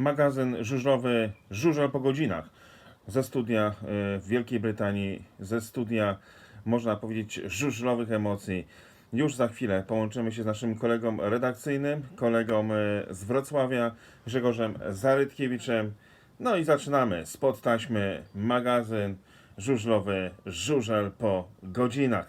magazyn żużlowy Żużel po godzinach ze studia e, w Wielkiej Brytanii, ze studia, można powiedzieć, żużlowych emocji. Już za chwilę połączymy się z naszym kolegą redakcyjnym, kolegą e, z Wrocławia, Grzegorzem Zarytkiewiczem. No i zaczynamy. Spod taśmy, magazyn żużlowy Żużel po godzinach.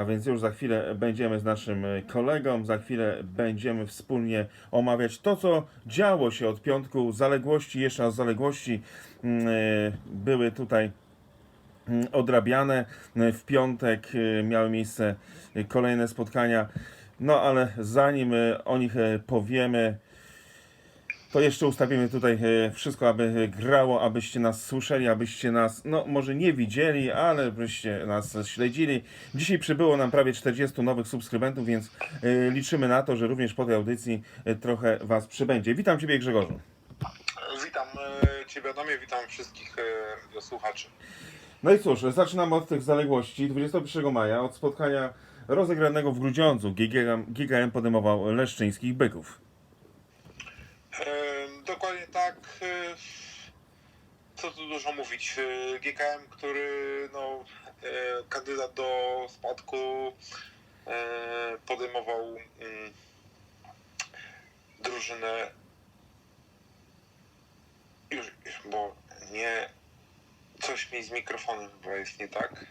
A więc już za chwilę będziemy z naszym e, kolegą, za chwilę będziemy wspólnie omawiać to, co działo się od piątku. Zaległości, jeszcze raz zaległości mm, e, były tutaj mm, odrabiane. E, W piątek miały miejsce kolejne spotkania. No ale zanim o nich powiemy, to jeszcze ustawimy tutaj e, wszystko, aby e, grało, abyście nas słyszeli, abyście nas, no może nie widzieli, ale byście nas śledzili. Dzisiaj przybyło nam prawie 40 nowych subskrybentów, więc e, liczymy na to, że również po tej audycji trochę Was przybędzie. Witam Ciebie Grzegorzu. Witam Ciebie Adamie, witam wszystkich słuchaczy. No i cóż, zaczynamy od tych zaległości. 21 maja, od spotkania rozegranego w Grudziądzu, GGM, podejmował leszczyńskich byków. E, Dokładnie tak. e, Co tu dużo mówić. E, GKM, który no, e, kandydat do spadku e, podejmował mm, drużynę już, bo nie coś mi z mikrofonem chyba jest nie tak.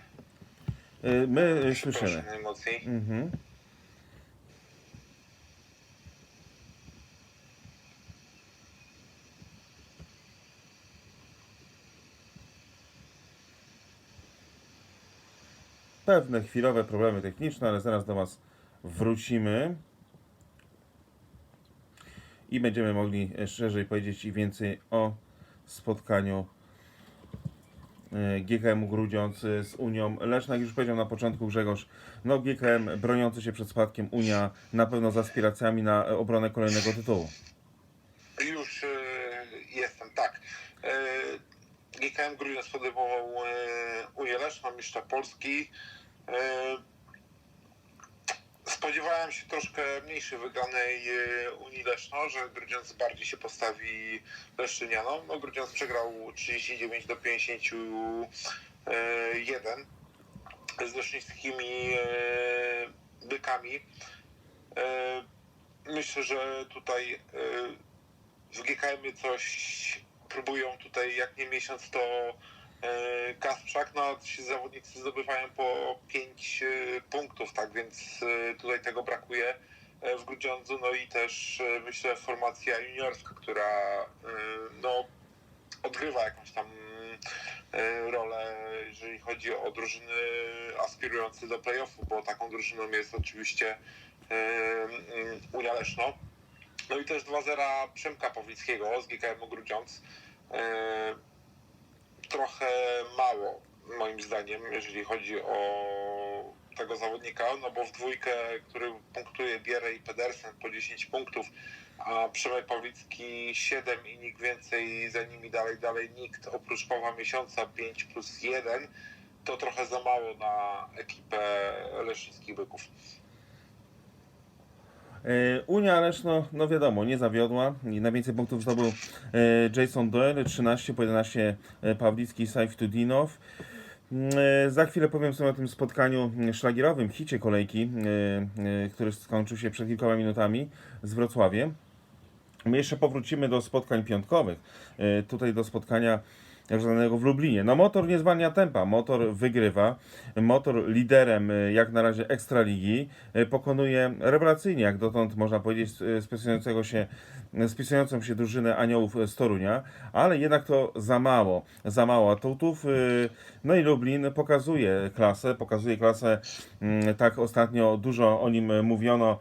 My słyszymy. Proszę, najmocniej. Mhm. Pewne chwilowe problemy techniczne, ale zaraz do Was wrócimy. I będziemy mogli e, szerzej powiedzieć i więcej o spotkaniu e, GKM Grudziądz e, z Unią Leszna. Jak już powiedział na początku Grzegorz, no GKM broniący się przed spadkiem, Unia na pewno z aspiracjami na obronę kolejnego tytułu. Już jestem, tak. GKM Grudziądz podejmował Unię Leszną, mistrza Polski. E, spodziewałem się troszkę mniejszej wygranej e, Unii Leszno, że Grudziądz bardziej się postawi Leszczynianom. No, Grudziądz przegrał 39 do 51 z leszczyńskimi bykami. Myślę, że tutaj w GKM coś próbują tutaj, jak nie miesiąc, to Kasprzak, no ci zawodnicy zdobywają po 5 punktów, tak więc e, tutaj tego brakuje e, w Grudziądzu, no i też e, myślę formacja juniorska, która e, no odgrywa jakąś tam e, rolę, jeżeli chodzi o drużyny aspirujące do playoffu, bo taką drużyną jest oczywiście e, mm, Unia Leszno. No i też 2-0 Przemka Pawlickiego z GKM Grudziądz. Trochę mało moim zdaniem, jeżeli chodzi o tego zawodnika, no bo w dwójkę, który punktuje Bierę i Pedersen po 10 punktów, a Przemek Pawlicki 7 i nikt więcej za nimi dalej, dalej nikt oprócz Pawła Miesiąca 5 plus 1, to trochę za mało na ekipę Leszczyńskich Byków. E, Unia Leszno, no wiadomo, nie zawiodła najwięcej punktów zdobył e, Jason Doyle, 13 po 11 e, Pawlicki i Sajftudinow. Mm, e, Za chwilę powiem sobie o tym spotkaniu szlagierowym, hicie kolejki, który skończył się przed kilkoma minutami z Wrocławiem. My jeszcze powrócimy do spotkań piątkowych. Tutaj do spotkania żadnego w Lublinie. No motor nie zwalnia tempa, motor wygrywa, motor liderem e, jak na razie Ekstraligi e, pokonuje rewelacyjnie, jak dotąd można powiedzieć, e, spisującego się, spisującą się drużynę Aniołów z Torunia, ale jednak to za mało, za mało atutów. No i Lublin pokazuje klasę, pokazuje klasę, mm, tak ostatnio dużo o nim mówiono,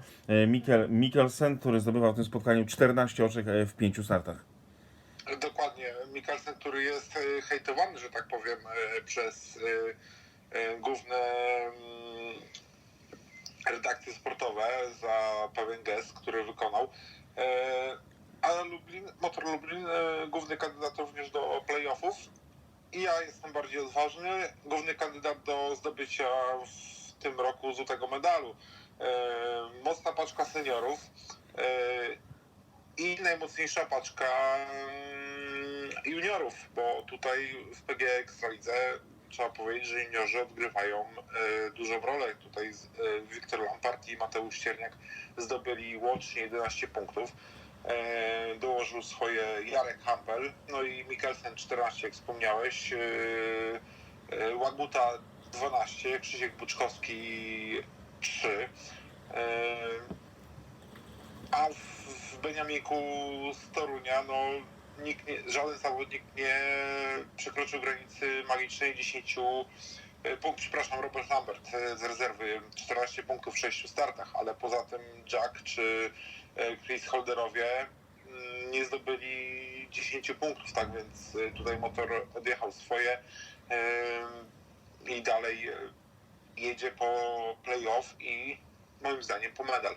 Mikkel, Mikkelsen, który zdobywał w tym spotkaniu 14 oczek w 5 startach. Mikkelsen, który jest e, hejtowany, że tak powiem, e, przez e, główne mm, redakcje sportowe za pewien gest, który wykonał. Ale Lublin, Motor Lublin, główny kandydat również do playoffów. I ja jestem bardziej odważny. Główny kandydat do zdobycia w tym roku złotego medalu. Mocna paczka seniorów. I najmocniejsza paczka mm, juniorów, bo tutaj w PG Ekstralidze trzeba powiedzieć, że juniorzy odgrywają e, dużą rolę. Tutaj z- e, Wiktor Lampart i Mateusz Ścierniak zdobyli łącznie 11 punktów. E, dołożył swoje Jarek Hampel, no i Mikkelsen 14, jak wspomniałeś. E, e, Łaguta 12, Krzysiek Buczkowski 3. E, a w, Beniamiku z Torunia, no nikt nie, żaden zawodnik nie przekroczył granicy magicznej 10 e, punktów. Przepraszam, Robert Lambert e, z rezerwy 14 punktów w 6 startach, ale poza tym Jack czy e, Chris Holderowie mm, nie zdobyli 10 punktów, tak więc tutaj motor odjechał swoje i dalej jedzie po playoff i moim zdaniem po medal.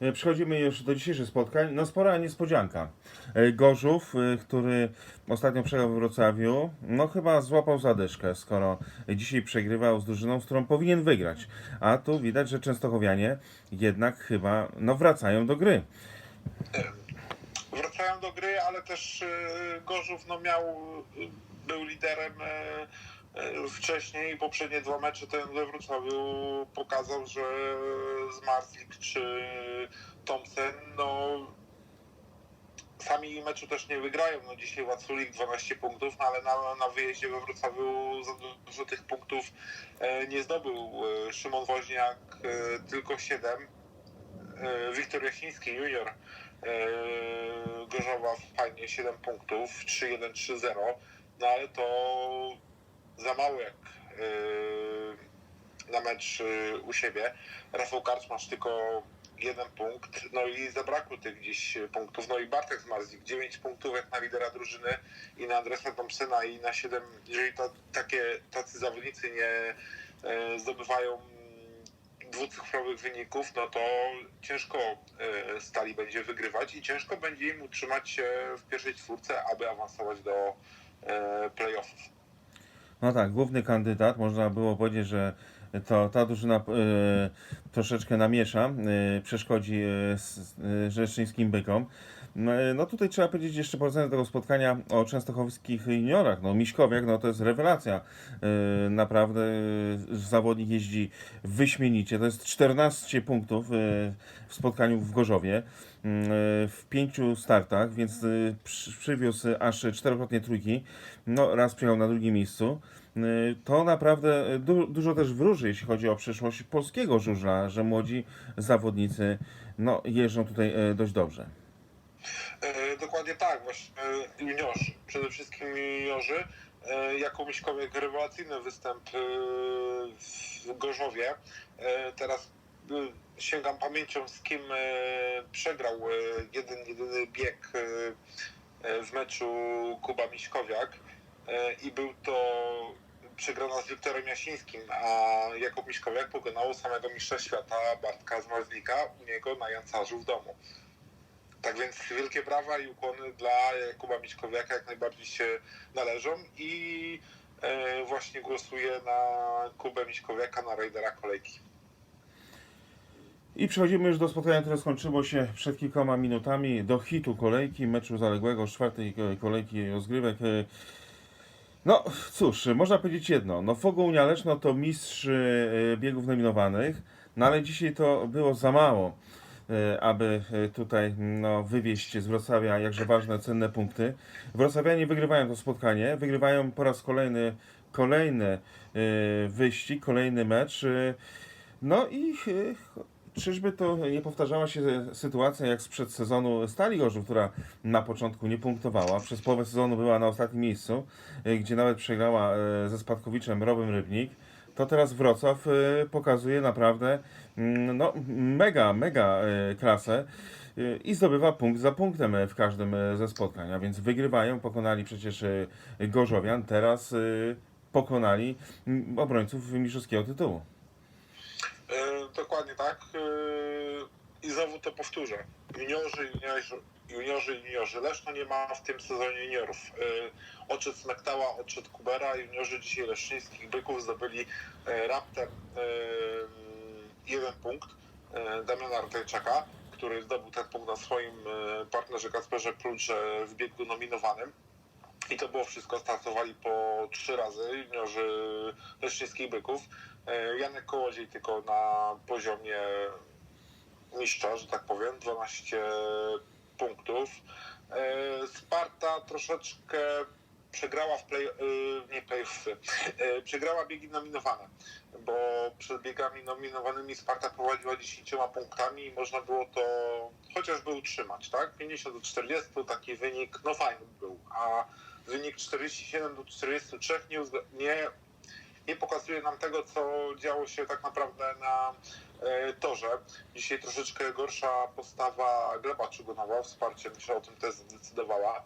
E, Przechodzimy już do dzisiejszych spotkań. No spora niespodzianka. E, Gorzów, e, który ostatnio przegrał w Wrocławiu, no chyba złapał zadyszkę, skoro dzisiaj przegrywał z drużyną, z którą powinien wygrać. A tu widać, że Częstochowianie jednak chyba no, wracają do gry. wracają do gry, ale też Gorzów no, miał, był liderem wcześniej. Poprzednie dwa mecze ten we Wrocławiu pokazał, że Zmarzlik czy Thompson no, sami meczu też nie wygrają. No, dzisiaj Waculik 12 punktów, no, ale na, na wyjeździe we Wrocławiu za dużo tych punktów e, nie zdobył. E, Szymon Woźniak e, tylko 7. E, Wiktor Jasiński junior e, Gorzowa fajnie 7 punktów, 3-1, 3-0, no ale to za mało jak e, na mecz e, u siebie. Rafał Karczmasz tylko jeden punkt, no i zabrakło tych gdzieś punktów, no i Bartek Zmarzlik 9 punktów jak na lidera drużyny i na Andresa Thompsona i na 7, jeżeli takie, tacy zawodnicy nie e, zdobywają dwucyfrowych wyników, no to ciężko e, Stali będzie wygrywać i ciężko będzie im utrzymać się w pierwszej czwórce, aby awansować do e, playoffów. No tak, główny kandydat, można było powiedzieć, że to ta drużyna e, troszeczkę namiesza, e, przeszkodzi s- e, rzecznińskim bykom. No, e, no tutaj trzeba powiedzieć jeszcze po ocenie tego spotkania o częstochowskich juniorach. No Miśkowiak, no to jest rewelacja. E, naprawdę e, zawodnik jeździ wyśmienicie. To jest 14 punktów w spotkaniu w Gorzowie mm, w pięciu startach, więc przy, przywiózł aż czterokrotnie trójki. No raz przyjechał na drugim miejscu. To naprawdę du dużo też wróży, jeśli chodzi o przyszłość polskiego żużla, że młodzi zawodnicy no, jeżdżą tutaj dość dobrze. E, dokładnie tak, właśnie e, juniorzy, przede wszystkim juniorzy. E, Miśkowiek rewelacyjny występ w Gorzowie. Teraz sięgam pamięcią z kim przegrał jeden, jedyny bieg w meczu Kuba Miśkowiak i był to przegrana z Wiktorem Jasińskim, a Jakub Miśkowiak pokonał samego mistrza świata Bartka Zmarzlika u niego na Jancarzu w domu. Tak więc wielkie brawa i ukłony dla Jakuba Miśkowiaka jak najbardziej się należą i e, właśnie głosuję na Kubę Miśkowiaka, na rajdera kolejki. I przechodzimy już do spotkania, które skończyło się przed kilkoma minutami, do hitu kolejki, meczu zaległego, czwartej kolejki rozgrywek. E, No cóż, można powiedzieć jedno, no Fogoł Leszno to mistrz e, biegów nominowanych, no ale dzisiaj to było za mało, aby e, tutaj no, wywieźć z Wrocławia jakże ważne, cenne punkty. Wrocławianie wygrywają to spotkanie, wygrywają po raz kolejny kolejny e, wyścig, kolejny mecz. e, No i e, Czyżby to nie powtarzała się sytuacja jak sprzed sezonu Stali Gorzów, która na początku nie punktowała, przez połowę sezonu była na ostatnim miejscu, e, gdzie nawet przegrała e, ze spadkowiczem Robem Rybnik, to teraz Wrocław e, pokazuje naprawdę mm, no, mega, mega e, klasę e, i zdobywa punkt za punktem w każdym ze spotkań, a więc wygrywają, pokonali przecież Gorzowian, teraz pokonali mm, obrońców mistrzowskiego tytułu. Dokładnie tak. I znowu to powtórzę. Juniorzy, juniorzy, juniorzy, juniorzy. Leszno nie ma w tym sezonie juniorów. E, odszedł Smektała, odszedł Kubera. Juniorzy dzisiaj leszczyńskich byków zdobyli e, raptem e, jeden punkt Damiana Artajczaka, który zdobył ten punkt na swoim partnerze Kasperze Pludrze w biegu nominowanym. I to było wszystko. Startowali po trzy razy juniorzy leszczyńskich byków. Janek Kołodziej tylko na poziomie mistrza, że tak powiem, 12 punktów. E, Sparta troszeczkę przegrała w play, e, nie e, przegrała biegi nominowane, bo przed biegami nominowanymi Sparta prowadziła 10 punktami i można było to chociażby utrzymać, tak? 50 do 40, taki wynik, no fajny był, a wynik 47 do 43 nie, nie, nie pokazuje nam tego, co działo się tak naprawdę na e, torze. Dzisiaj troszeczkę gorsza postawa Gleba Czugunowa, wsparcie myślę o tym też zdecydowała.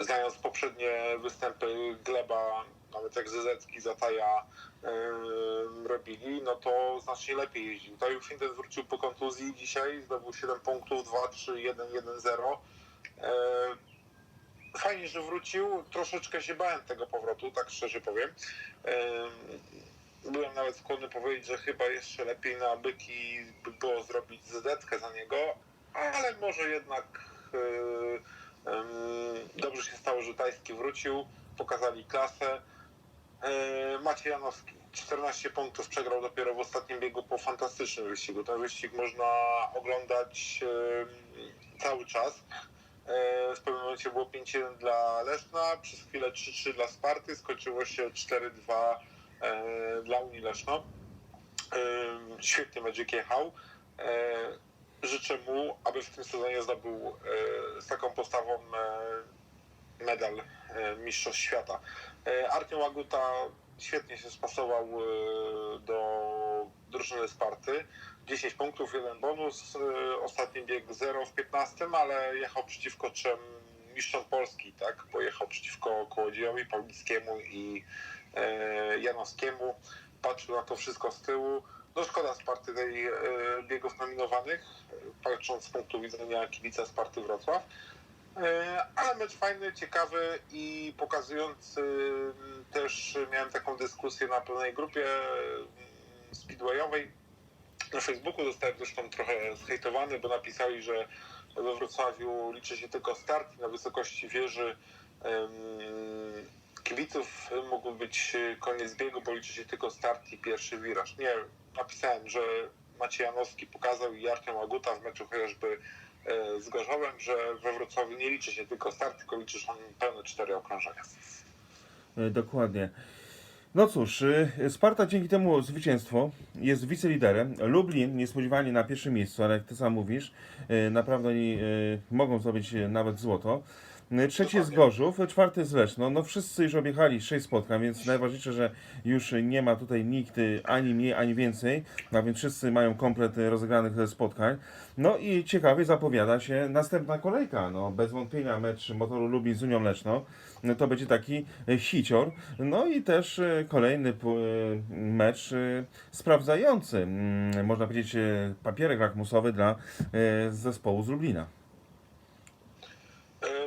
Znając poprzednie występy Gleba, nawet jak Zyzecki, Zataja ym, robili, no to znacznie lepiej jeździł. Taju Findes wrócił po kontuzji dzisiaj, zdobył 7 punktów, 2, 3, 1, 1, 0. Ym, Fajnie, że wrócił. Troszeczkę się bałem tego powrotu, tak szczerze powiem. Byłem nawet skłonny powiedzieć, że chyba jeszcze lepiej na byki by było zrobić zdetkę za niego, ale może jednak ym, dobrze się stało, że Tajski wrócił, pokazali klasę. Yy, Maciej Janowski, 14 punktów przegrał dopiero w ostatnim biegu po fantastycznym wyścigu. Ten wyścig można oglądać cały czas. Yy, W pewnym momencie było 5-1 dla Leszna, przez chwilę 3-3 dla Sparty, skończyło się 4-2 e, dla Unii Leszno. E, Świetnie Magic jechał. E, Życzę mu, aby w tym sezonie zdobył e, z taką postawą e, medal e, Mistrzostw Świata. E, Artem Łaguta świetnie się spasował e, do drużyny Sparty. 10 punktów, jeden bonus. E, Ostatni bieg 0 w 15, ale jechał przeciwko trzem mistrzom Polski, tak? Bo jechał przeciwko Kołodziejowi, Paulickiemu i e, Janowskiemu. Patrzył na to wszystko z tyłu. No szkoda Sparty tej e, biegów nominowanych, patrząc z punktu widzenia kibica Sparty Wrocław. E, ale mecz fajny, ciekawy i pokazujący też miałem taką dyskusję na pewnej grupie speedwayowej na Facebooku dostałem zresztą trochę zhejtowany, bo napisali, że we Wrocławiu liczy się tylko start na wysokości wieży kibiców mógł być koniec biegu, bo liczy się tylko start i pierwszy wiraż. Nie, napisałem, że Maciej Janowski pokazał i Artem Łaguta w meczu chociażby e, z Gorzowem, że we Wrocławiu nie liczy się tylko start, tylko liczy się pełne cztery okrążenia. E, Dokładnie. No cóż, y, Sparta dzięki temu zwycięstwo jest wiceliderem. Lublin niespodziewanie na pierwszym miejscu, ale jak ty sam mówisz, y, naprawdę oni y, mogą zdobyć y, nawet złoto. Y, Trzeci jest. Gorzów, czwarty jest Leszno. No wszyscy już objechali sześć spotkań, więc najważniejsze, że już nie ma tutaj nikt y, ani mniej, ani więcej, a więc wszyscy mają komplet y, rozegranych y, spotkań. No i ciekawie zapowiada się następna kolejka. No bez wątpienia mecz Motoru Lublin z Unią Leszno. No to będzie taki hicior. No i też kolejny mecz sprawdzający, mm, można powiedzieć, papierek lakmusowy dla zespołu z Lublina.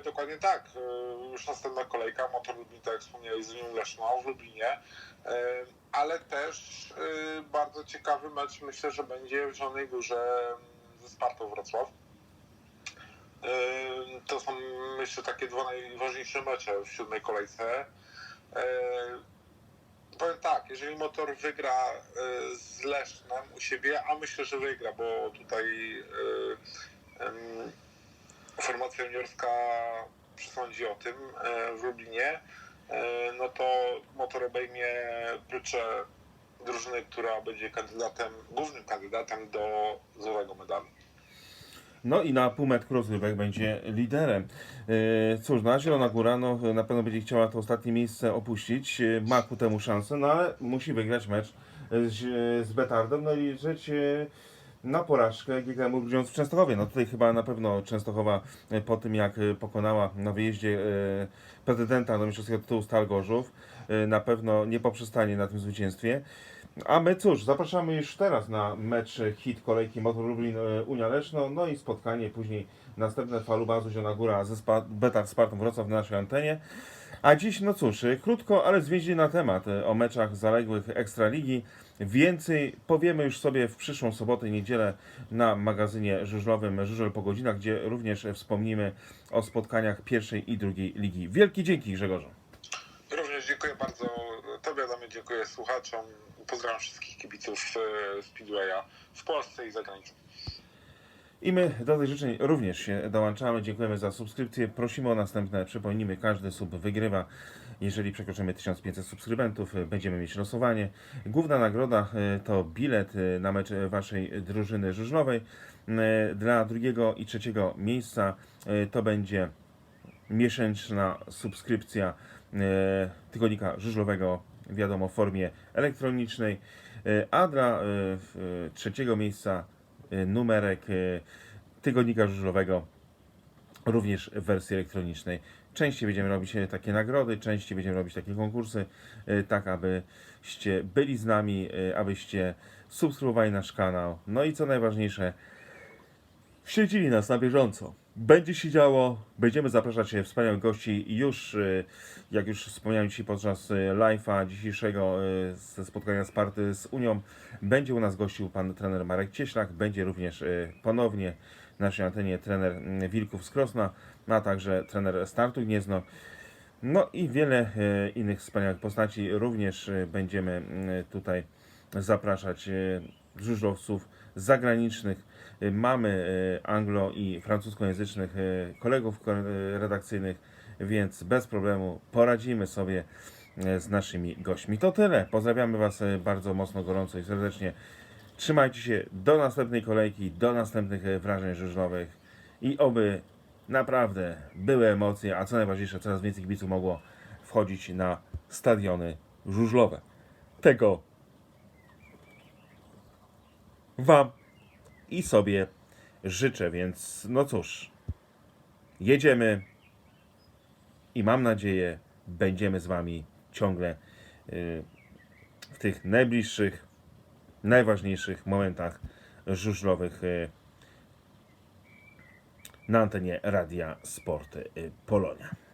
Dokładnie tak. E, Już następna kolejka, Motor Lublin, tak jak wspomniałeś, z Unią Leszno w Lublinie. E, Ale też e, bardzo ciekawy mecz myślę, że będzie w Zielonej Górze m, ze Spartą Wrocław. To są myślę takie dwa najważniejsze mecze w siódmej kolejce. Powiem tak, jeżeli Motor wygra z Lesznem u siebie, a myślę, że wygra, bo tutaj formacja juniorska przesądzi o tym e, w Lublinie, e, no to motor obejmie prycze drużyny, która będzie kandydatem, głównym kandydatem do złotego medalu. No i na półmetku rozgrywek będzie liderem. E, Cóż, no a Zielona Góra no, na pewno będzie chciała to ostatnie miejsce opuścić. Ma ku temu szansę, no ale musi wygrać mecz z, z Betardem, no i liczyć na porażkę GKM Grudziądz w Częstochowie. No tutaj chyba na pewno Częstochowa e, po tym jak e, pokonała na wyjeździe e, prezydenta do mistrzowskiego tytułu Stal Gorzów, na pewno nie poprzestanie na tym zwycięstwie. A my cóż, zapraszamy już teraz na mecz hit kolejki Motor Lublin Unia Leszno, no i spotkanie później następne Faluba Zuziona Góra ze Spa- Beta Spartą Wrocław na naszej antenie. A dziś, no cóż, krótko, ale zwięźli na temat o meczach zaległych Ekstraligi. Więcej powiemy już sobie w przyszłą sobotę i niedzielę na magazynie żużlowym Żużel po godzinach, gdzie również wspomnimy o spotkaniach pierwszej i drugiej ligi. Wielkie dzięki Grzegorzu. Również dziękuję bardzo Tobie, Adamie, dziękuję słuchaczom. Pozdrawiam wszystkich kibiców e, Speedwaya w Polsce i za granicą. I my do tych życzeń również się dołączamy. Dziękujemy za subskrypcję. Prosimy o następne. Przypomnijmy, każdy sub wygrywa. Jeżeli przekroczymy 1500 subskrybentów, y, będziemy mieć losowanie. Główna nagroda y, to bilet y, na mecz waszej drużyny żużlowej. Dla drugiego i trzeciego miejsca to będzie miesięczna subskrypcja tygodnika żużlowego, wiadomo, w formie elektronicznej, a dla trzeciego miejsca numerek e, tygodnika żużlowego również w wersji elektronicznej. Częściej będziemy robić e, takie nagrody, częściej będziemy robić takie konkursy, e, tak abyście byli z nami, e, abyście subskrybowali nasz kanał. No i co najważniejsze, śledzili nas na bieżąco. Będzie się działo, będziemy zapraszać wspaniałych gości już, e, jak już wspomniałem dzisiaj podczas e, live'a dzisiejszego e, ze spotkania z party z Unią, będzie u nas gościł pan trener Marek Cieślak, będzie również ponownie na naszej antenie trener mm, Wilków z Krosna, a także trener Startu Gniezno. No i wiele innych wspaniałych postaci. Również będziemy tutaj zapraszać żużlowców zagranicznych. E, Mamy e, anglo- i francuskojęzycznych e, kolegów ko- redakcyjnych, więc bez problemu poradzimy sobie z naszymi gośćmi. To tyle. Pozdrawiamy Was bardzo mocno, gorąco i serdecznie. Trzymajcie się do następnej kolejki, do następnych wrażeń żużlowych i oby naprawdę były emocje, a co najważniejsze, coraz więcej kibiców mogło wchodzić na stadiony żużlowe. Tego Wam i sobie życzę, więc no cóż, jedziemy i mam nadzieję, będziemy z Wami ciągle y, w tych najbliższych, najważniejszych momentach żużlowych y, na antenie Radia Sport y, Polonia.